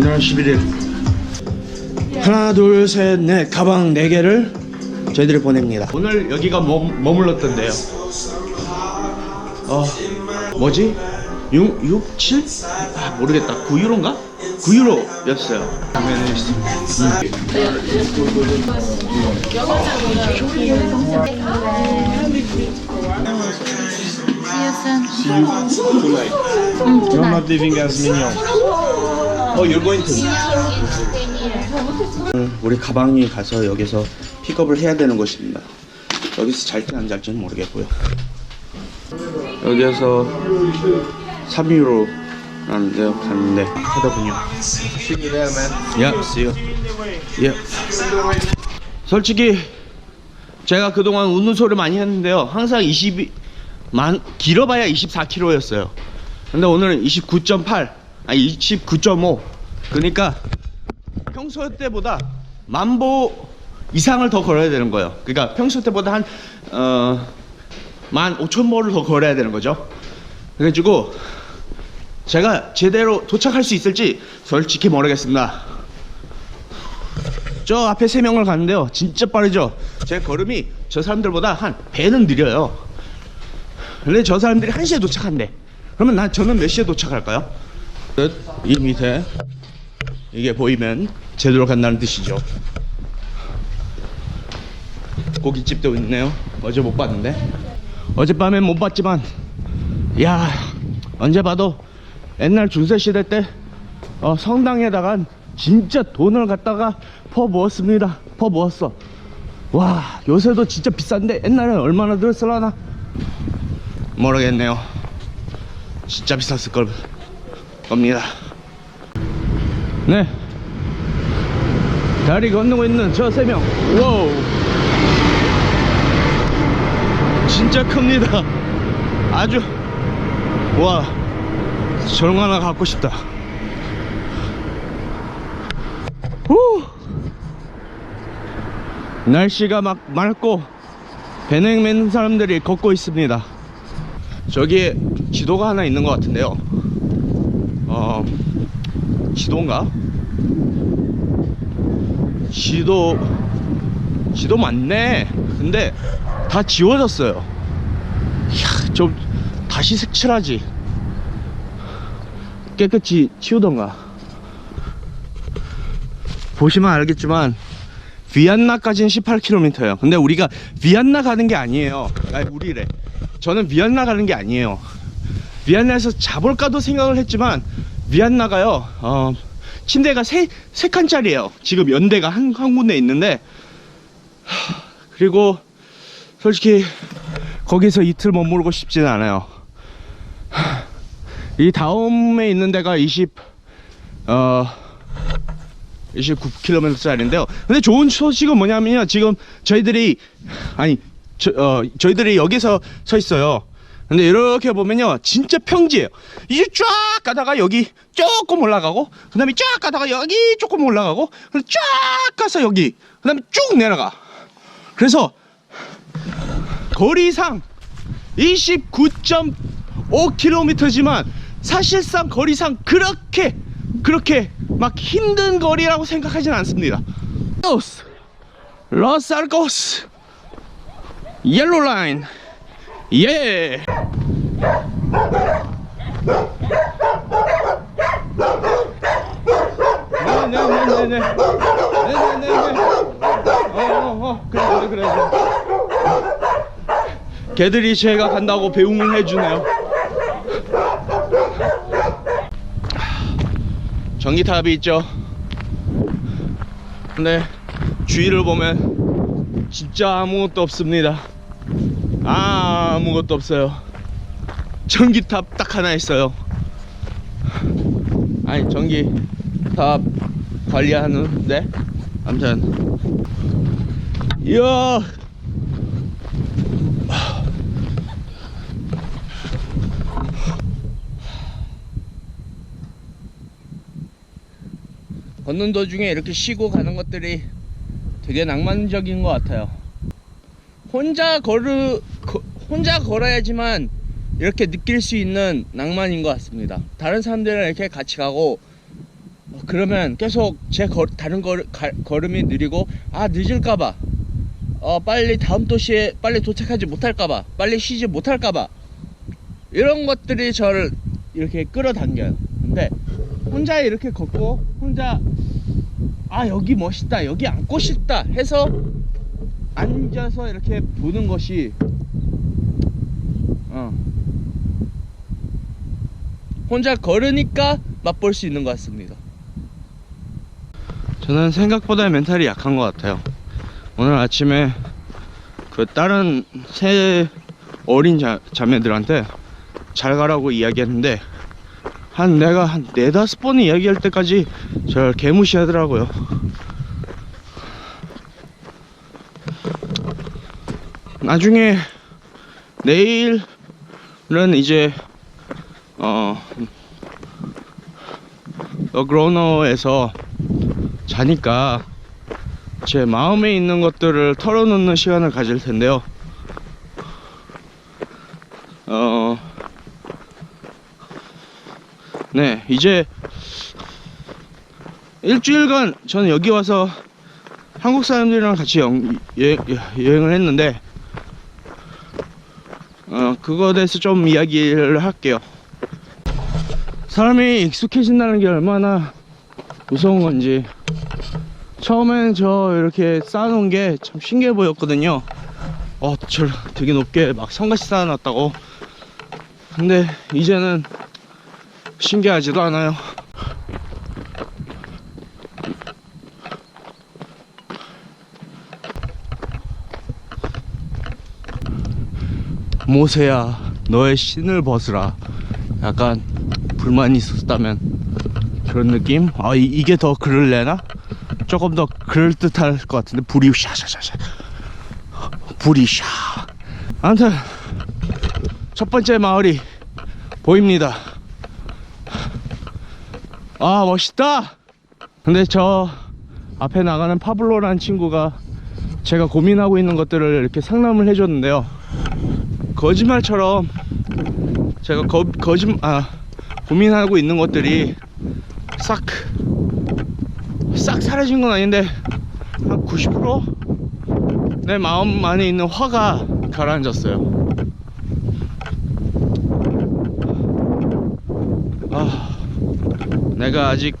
오늘은 11일. 하나, 둘, 셋, 넷. 가방 4개를 저희들이 보냅니다. 오늘 여기가 머, 머물렀던데요. 어, 뭐지? 6, 6, 7? 아, 모르겠다. 9유로인가? 9유로였어요. You're not leaving as mignon. 어, you're going to. 오늘 우리 가방이 가서 여기서 픽업을 해야 되는 곳입니다. 여기서 잘지 안 잘지는 모르겠고요. 여기에서 3유로 라는 데요 갔는데 하더군요. See you. Yeah. 솔직히 제가 그동안 웃는 소리 많이 했는데요. 항상 22, 만, 길어봐야 24km였어요. 근데 오늘은 29.8, 아니 29.5. 그러니까 평소 때보다 만보 이상을 더 걸어야 되는 거예요. 그러니까 평소 때보다 한, 어, 만 5천 보를 더 걸어야 되는 거죠. 그래가지고 제가 제대로 도착할 수 있을지 솔직히 모르겠습니다. 저 앞에 세 명을 가는데요. 진짜 빠르죠? 제 걸음이 저 사람들보다 한 배는 느려요. 근데 저 사람들이 1시에 도착한대. 그러면 난 저는 몇 시에 도착할까요? 끝. 이 밑에 이게 보이면 제대로 간다는 뜻이죠. 고깃집도 있네요. 어제 못 봤는데. 어젯밤엔 못 봤지만 야 언제 봐도 옛날 중세 시대 때 어, 성당에다가 진짜 돈을 갖다가 퍼 부었습니다. 퍼 부었어. 와 요새도 진짜 비싼데 옛날에 얼마나 들었을라나 모르겠네요. 진짜 비쌌을 걸 겁니다. 네. 다리 건너고 있는 저 세 명. 와우. 진짜 큽니다. 아주 와 저런 거 하나 갖고 싶다. 후. 날씨가 막 맑고 배낭 맨 사람들이 걷고 있습니다. 저기에 지도가 하나 있는 것 같은데요. 어 지도인가? 지도 지도 맞네. 근데 다 지워졌어요. 이야, 좀 다시 색칠하지. 깨끗이 치우던가. 보시면 알겠지만 비안나까지는 18km예요. 근데 우리가 비안나 가는 게 아니에요. 아니 우리래. 저는 비안나 가는 게 아니에요. 비안나에서 자볼까도 생각을 했지만 비안나가요. 어, 침대가 세, 세 칸짜리예요. 지금 연대가 한, 한 군데 있는데 하, 그리고 솔직히 거기서 이틀 머무르고 싶지는 않아요. 하, 이 다음에 있는 데가 20 어, 29km짜리인데요. 근데 좋은 소식은 뭐냐면요. 지금 저희들이 아니 저, 어, 저희들이 여기서 서 있어요. 근데 이렇게 보면요. 진짜 평지예요. 이제 쫙 가다가 여기 조금 올라가고 그 다음에 쫙 가다가 여기 조금 올라가고 쫙 가서 여기 그 다음에 쭉 내려가. 그래서 거리상 29.5km지만 사실상 거리상 그렇게 그렇게 막 힘든 거리라고 생각하진 않습니다. 로스, 알고스, 옐로 라인, 예. 걔들이 제가 간다고 배웅을 해주네요. 전기탑이 있죠. 근데 주위를 보면 진짜 아무것도 없습니다. 아무것도 없어요. 전기탑 딱 하나 있어요. 아니 전기탑 관리하는데 아무튼 이야 걷는 도중에 이렇게 쉬고 가는 것들이 되게 낭만적인 것 같아요. 혼자 걸으 거- 혼자 걸어야지만 이렇게 느낄 수 있는 낭만인 것 같습니다. 다른 사람들이랑 이렇게 같이 가고 어, 그러면 계속 제 걸, 다른 걸, 가, 걸음이 느리고 아 늦을까봐. 어 빨리 다음 도시에 빨리 도착하지 못할까봐 빨리 쉬지 못할까봐. 이런 것들이 저를 이렇게 끌어당겨요. 근데 혼자 이렇게 걷고 혼자 아 여기 멋있다 여기 앉고 싶다 해서 앉아서 이렇게 보는 것이 어 혼자 걸으니까 맛볼 수 있는 것 같습니다. 저는 생각보다 멘탈이 약한 것 같아요. 오늘 아침에 그 다른 세 어린 자, 자매들한테 잘 가라고 이야기했는데 한 내가 한 네다섯 번 이야기할 때까지 저를 개무시하더라고요. 나중에 내일은 이제 어 러그로너에서 자니까 제 마음에 있는 것들을 털어놓는 시간을 가질 텐데요. 어, 네, 이제 일주일간 저는 여기 와서 한국 사람들이랑 같이 영, 여행, 여행을 했는데, 어, 그거에 대해서 좀 이야기를 할게요. 사람이 익숙해진다는 게 얼마나 무서운 건지. 처음엔 저 이렇게 쌓아놓은 게 참 신기해 보였거든요. 어, 저 되게 높게 막 성같이 쌓아놨다고. 근데 이제는 신기하지도 않아요. 모세야, 너의 신을 벗으라. 약간 불만이 있었다면 그런 느낌? 아, 이, 이게 더 그럴래나? 조금 더 그럴듯할 것 같은데. 불이 샤샤샤샤. 불이 샤. 아무튼 첫 번째 마을이 보입니다. 아 멋있다! 근데 저 앞에 나가는 파블로라는 친구가 제가 고민하고 있는 것들을 이렇게 상담을 해줬는데요. 거짓말처럼 제가 거, 거짓 아 고민하고 있는 것들이 싹 싹 사라진 건 아닌데 한 90%내 마음 안에 있는 화가 가라앉았어요. 아, 내가 아직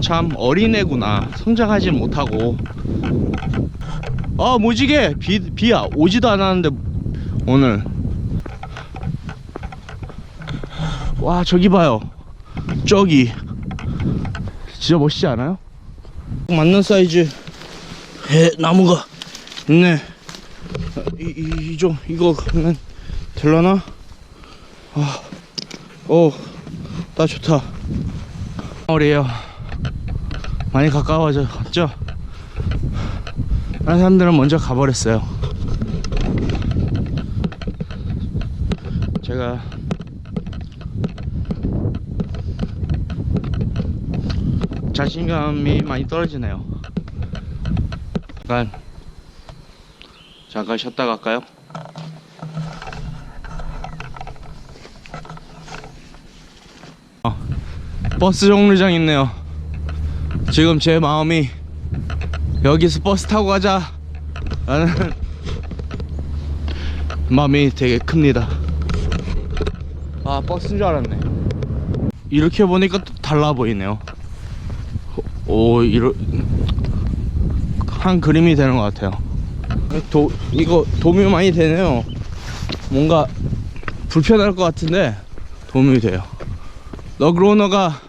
참 어린애구나. 성장하지 못하고. 아, 무지개 비 비야 오지도 않았는데 오늘. 와 저기 봐요. 저기. 진짜 멋있지 않아요? 맞는 사이즈 에 나무가 있네 이좀 이거 그러면 될라나? 아, 아오 나 좋다 마을이에요 많이 가까워져 갔죠? 다른 사람들은 먼저 가버렸어요 제가 자신감이 많이 떨어지네요. 잠깐 잠깐 쉬었다 갈까요? 어, 버스 정류장 있네요. 지금 제 마음이 여기서 버스 타고 가자 라는 마음이 되게 큽니다. 아 버스인 줄 알았네. 이렇게 보니까 또 달라 보이네요. 오 이러 한 그림이 되는 것 같아요. 도 이거 도움이 많이 되네요. 뭔가 불편할 것 같은데 도움이 돼요. 러그로너가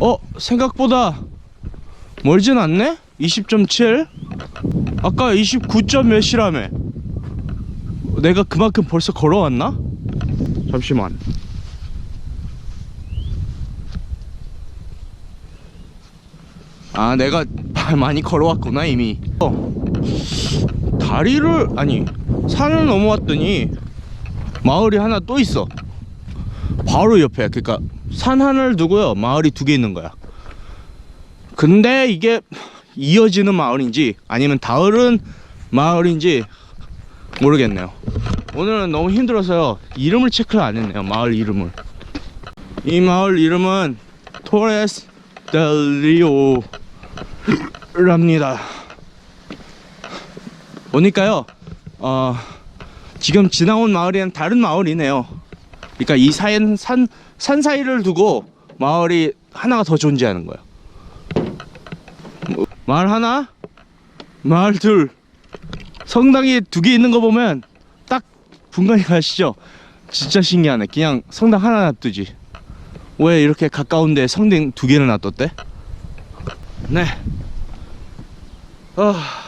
어 생각보다 멀진 않네? 20.7 아까 29점 몇이라며 내가 그만큼 벌써 걸어왔나? 잠시만 아 내가 많이 걸어왔구나 이미. 어, 다리를 아니 산을 넘어왔더니 마을이 하나 또 있어. 바로 옆에 그러니까 산 하나를 두고요. 마을이 두 개 있는 거야. 근데 이게 이어지는 마을인지 아니면 다른 마을인지 모르겠네요. 오늘은 너무 힘들어서요. 이름을 체크를 안 했네요 마을 이름을. 이 마을 이름은 토레스 델리오 랍니다. 보니까요, 어, 지금 지나온 마을이랑 다른 마을이네요. 그러니까 이 사이는 산, 산 사이를 두고 마을이 하나가 더 존재하는 거예요. 뭐, 마을 하나, 마을 둘, 성당이 두 개 있는 거 보면 딱 분간이 가시죠? 진짜 신기하네. 그냥 성당 하나 놔두지. 왜 이렇게 가까운데 성당 두 개를 놔뒀대? 네. 아,